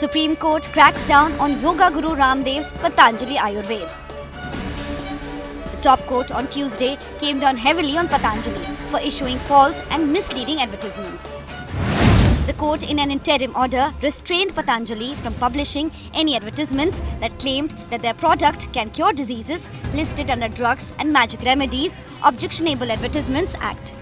Supreme Court cracks down on Yoga Guru Ramdev's Patanjali Ayurved. The top court on Tuesday came down heavily on Patanjali for issuing false and misleading advertisements. The court, in an interim order, restrained Patanjali from publishing any advertisements that claimed that their product can cure diseases listed under Drugs and Magic Remedies Objectionable Advertisements Act.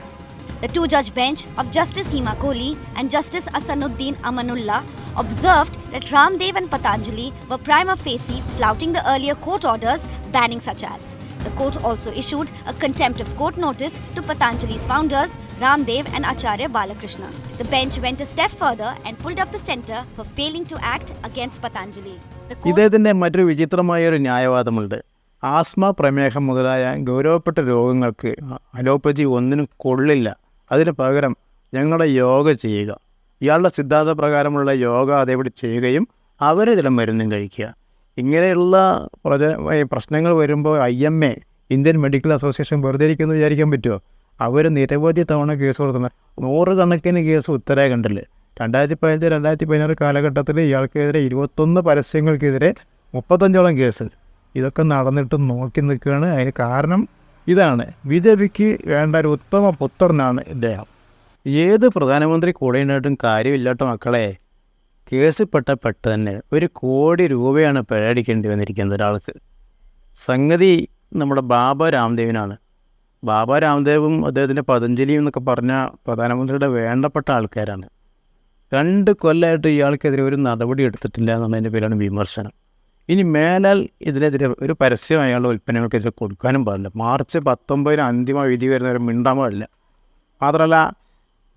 The two judge bench of Justice Hima Kohli and Justice Asanuddin Amanullah observed that Ramdev and Patanjali were prima facie flouting the earlier court orders banning such ads. The court also issued a contempt of court notice to Patanjali's founders Ramdev and Acharya Balakrishna. The bench went a step further and pulled up the center for failing to act against Patanjali. ഇദ്ദേഹത്തിന്റെ മറ്റൊരു വിചിത്രമായ ഒരു ന്യായവാദമുണ്ട് asthma പ്രമേഹം മുതലായ ഗൗരവപ്പെട്ട രോഗങ്ങൾക്ക് allopathy ഒന്നിനും കൊള്ളില്ല അതിന് പകരം ഞങ്ങളുടെ യോഗ ചെയ്യുക ഇയാളുടെ സിദ്ധാന്ത പ്രകാരമുള്ള യോഗ അതേപടി ചെയ്യുകയും അവർ ചില മരുന്നും കഴിക്കുക. ഇങ്ങനെയുള്ള പ്രച പ്രശ്നങ്ങൾ വരുമ്പോൾ I M A Indian medical association വെറുതെ ഇരിക്കുന്നു വിചാരിക്കാൻ പറ്റുമോ? അവർ നിരവധി തവണ കേസ് കൊടുക്കുന്ന നൂറുകണക്കിന് കേസ് ഉത്തരാഖണ്ഡിൽ രണ്ടായിരത്തി പതിനഞ്ച് രണ്ടായിരത്തി പതിനാറ് കാലഘട്ടത്തിൽ ഇയാൾക്കെതിരെ ഇരുപത്തൊന്ന് പരസ്യങ്ങൾക്കെതിരെ മുപ്പത്തഞ്ചോളം കേസ്. ഇതൊക്കെ നടന്നിട്ട് നോക്കി നിൽക്കുകയാണ്. അതിന് കാരണം ഇതാണ്. ബി ജെ പിക്ക് വേണ്ട ഒരു ഉത്തമ പുത്രനാണ് ഇദ്ദേഹം. ഏത് പ്രധാനമന്ത്രി കൂടെ ഉണ്ടായിട്ടും കാര്യമില്ലാട്ടോ മക്കളെ കേസിൽപ്പെട്ട പെട്ട് തന്നെ ഒരു കോടി രൂപയാണ് പിഴയടിക്കേണ്ടി വന്നിരിക്കുന്നത് ഒരാൾക്ക്. സംഗതി നമ്മുടെ ബാബ രാംദേവിനാണ്. ബാബ രാംദേവും അദ്ദേഹത്തിന്റെ പതഞ്ജലിയും എന്നൊക്കെ പറഞ്ഞ പ്രധാനമന്ത്രിയുടെ വേണ്ടപ്പെട്ട ആൾക്കാരാണ്. രണ്ട് കൊല്ലമായിട്ട് ഇയാൾക്കെതിരെ ഒരു നടപടി എടുത്തിട്ടില്ല എന്നുള്ളതിന്റെ പേരാണ് വിമർശനം. ഇനി മേലാൽ ഇതിനെതിരെ ഒരു പരസ്യം അയാളുടെ ഉൽപ്പന്നങ്ങൾക്കെതിരെ കൊടുക്കാനും പാടില്ല. മാർച്ച് പത്തൊമ്പതിന് അന്തിമ വിധി വരുന്നവരെ മിണ്ടാൻ പാടില്ല മാത്രമല്ല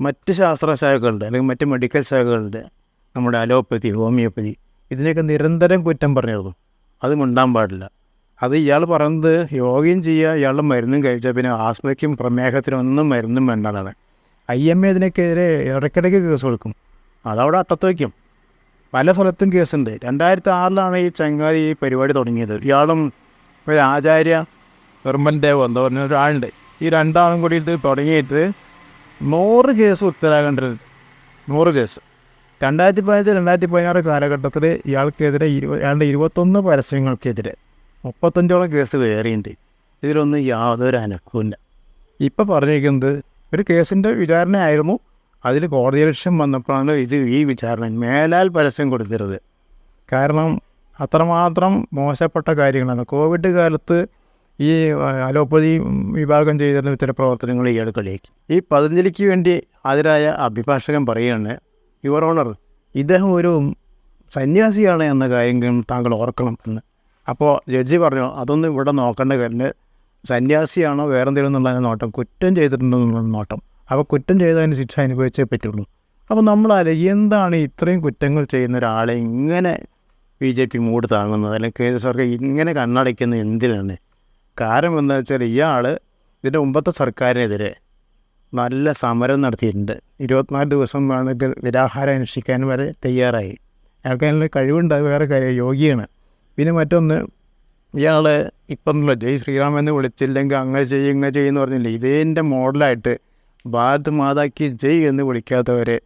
മറ്റ് ശാസ്ത്ര ശാഖകളുണ്ട് അല്ലെങ്കിൽ മറ്റ് മെഡിക്കൽ ശാഖകളുണ്ട് നമ്മുടെ അലോപ്പതി ഹോമിയോപ്പതി ഇതിനെയൊക്കെ നിരന്തരം കുറ്റം പറഞ്ഞിരുന്നു. അത് ഉണ്ടാൻ പാടില്ല. അത് ഇയാൾ പറയുന്നത് യോഗയും ചെയ്യുക ഇയാളുടെ മരുന്നും കഴിച്ചാൽ പിന്നെ ആസ്മയ്ക്കും പ്രമേഹത്തിനും ഒന്നും മരുന്നും വേണ്ടതാണ് ഐ എം എ ഇതിനൊക്കെതിരെ ഇടയ്ക്കിടയ്ക്ക് കേസ് കൊടുക്കും. അതവിടെ അട്ടത്ത് വയ്ക്കും. പല സ്ഥലത്തും കേസുണ്ട്. രണ്ടായിരത്തി ആറിലാണ് ഈ ചങ്ങാതി ഈ പരിപാടി തുടങ്ങിയത്. ഇയാളും ഒരു ആചാര്യ നിർമ്മൽ ദേവ് എന്താ പറഞ്ഞ ഒരാളുണ്ട് ഈ രണ്ടാളും കൂടി ഇത് തുടങ്ങിയിട്ട് നൂറ് കേസ് ഉത്തരാഖണ്ഡിൽ നൂറ് കേസ്. രണ്ടായിരത്തി പതിനഞ്ച് രണ്ടായിരത്തി പതിനാറ് കാലഘട്ടത്തിൽ ഇയാൾക്കെതിരെ ഇരുപ അയാളുടെ ഇരുപത്തൊന്ന് പരസ്യങ്ങൾക്കെതിരെ മുപ്പത്തഞ്ചോളം കേസ് കയറിയിട്ടുണ്ട് ഇതിലൊന്നും യാതൊരു അനക്കവുമില്ല ഇപ്പം പറഞ്ഞിരിക്കുന്നത് ഒരു കേസിന്റെ വിചാരണയായിരുന്നു. അതിൽ കോടതി ലക്ഷ്യം വന്നപ്പോഴാണ് ഇത് ഈ വിചാരണ മേലാൽ പരസ്യം കൊടുക്കരുത് കാരണം അത്രമാത്രം മോശപ്പെട്ട കാര്യങ്ങളാണ്. കോവിഡ് കാലത്ത് ഈ അലോപ്പതി വിഭാഗം ചെയ്തിരുന്ന ഇത്തരം പ്രവർത്തനങ്ങൾ ഇയാൾ അടുക്കളയിലേക്ക്. ഈ പതഞ്ജലിക്ക് വേണ്ടി ഹാജരായ അഭിഭാഷകൻ പറയുകയാണ് യുവർ ഓണർ ഇദ്ദേഹം ഒരു സന്യാസിയാണ് എന്ന കാര്യം താങ്കൾ ഓർക്കണം എന്ന്. അപ്പോൾ ജഡ്ജി പറഞ്ഞു അതൊന്നും ഇവിടെ നോക്കേണ്ട കാര്യം സന്യാസിയാണോ വേറെ എന്തെങ്കിലും എന്നുള്ള നോട്ടം. കുറ്റം ചെയ്തിട്ടുണ്ടോ എന്നുള്ള നോട്ടം. അപ്പോൾ കുറ്റം ചെയ്തതിന് ശിക്ഷ അനുഭവിച്ചേ പറ്റുള്ളൂ. അപ്പോൾ നമ്മളാലെ എന്താണ് ഇത്രയും കുറ്റങ്ങൾ ചെയ്യുന്ന ഒരാളെ ഇങ്ങനെ ബി ജെ പി മൂട് താങ്ങുന്നത്? അല്ലെങ്കിൽ കേന്ദ്ര സർക്കാർ ഇങ്ങനെ കണ്ണടയ്ക്കുന്നത് എന്തിനാണ്? കാരണം എന്താ വെച്ചാൽ ഇയാൾ ഇതിന്റെ മുമ്പത്തെ സർക്കാരിനെതിരെ നല്ല സമരം നടത്തിയിട്ടുണ്ട്. ഇരുപത്തിനാല് ദിവസം വേണമെങ്കിൽ നിരാഹാരം അനുഷ്ഠിക്കാൻ വരെ തയ്യാറായി. അയാൾക്ക് അതിനുള്ള കഴിവുണ്ട് വേറെ കാര്യം യോഗിയാണ്. പിന്നെ മറ്റൊന്ന് ഇയാൾ ഇപ്പം ജയ് ശ്രീറാം എന്ന് വിളിച്ചില്ലെങ്കിൽ അങ്ങനെ ചെയ്യും ഇങ്ങനെ ചെയ്യുമെന്ന് പറഞ്ഞില്ല? ഇതിന്റെ മോഡലായിട്ട് ഭാരത് മാതാക്ക് ജയ് എന്ന് വിളിക്കാത്തവരെ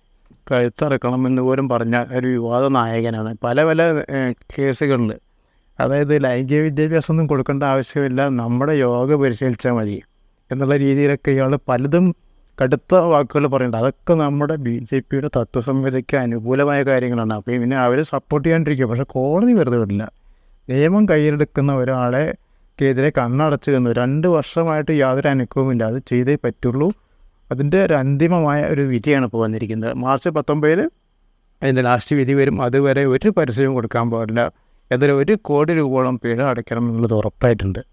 കഴുത്തറക്കണം എന്ന് പോലും പറഞ്ഞ ഒരു വിവാദ നായകനാണ്. പല പല കേസുകളിൽ അതായത് ലൈംഗിക വിദ്യാഭ്യാസം ഒന്നും കൊടുക്കേണ്ട ആവശ്യമില്ല. നമ്മുടെ യോഗ പരിശീലിച്ചാൽ മതി എന്നുള്ള രീതിയിലൊക്കെ ഇയാൾ പലതും കടുത്ത വാക്കുകൾ പറയുന്നുണ്ട്. അതൊക്കെ നമ്മുടെ ബി ജെ പിയുടെ തത്വസംഹിതയ്ക്ക് അനുകൂലമായ കാര്യങ്ങളാണ്. അപ്പോൾ പിന്നെ അവർ സപ്പോർട്ട് ചെയ്യാണ്ടിരിക്കുക പക്ഷേ കോടതി വെറുതെ വിടില്ല. നിയമം കയ്യിലെടുക്കുന്ന ഒരാളെ ക്കെതിരെ കണ്ണടച്ച് നിന്ന് രണ്ട് വർഷമായിട്ട് യാതൊരു അനുഭവമില്ല അത് ചെയ്തേ പറ്റുള്ളൂ. അതിന്റെ ഒരു അന്തിമമായ ഒരു വിധിയാണ് ഇപ്പോൾ വന്നിരിക്കുന്നത്. മാർച്ച് പത്തൊമ്പതിൽ അതിന്റെ ലാസ്റ്റ് വിധി വരും. അതുവരെ ഒരു പരസ്യവും കൊടുക്കാൻ പാടില്ല. എന്നാൽ ഒരു കോടി രൂപയോളം പിഴ അടയ്ക്കണം എന്നുള്ളത് ഉറപ്പായിട്ടുണ്ട്.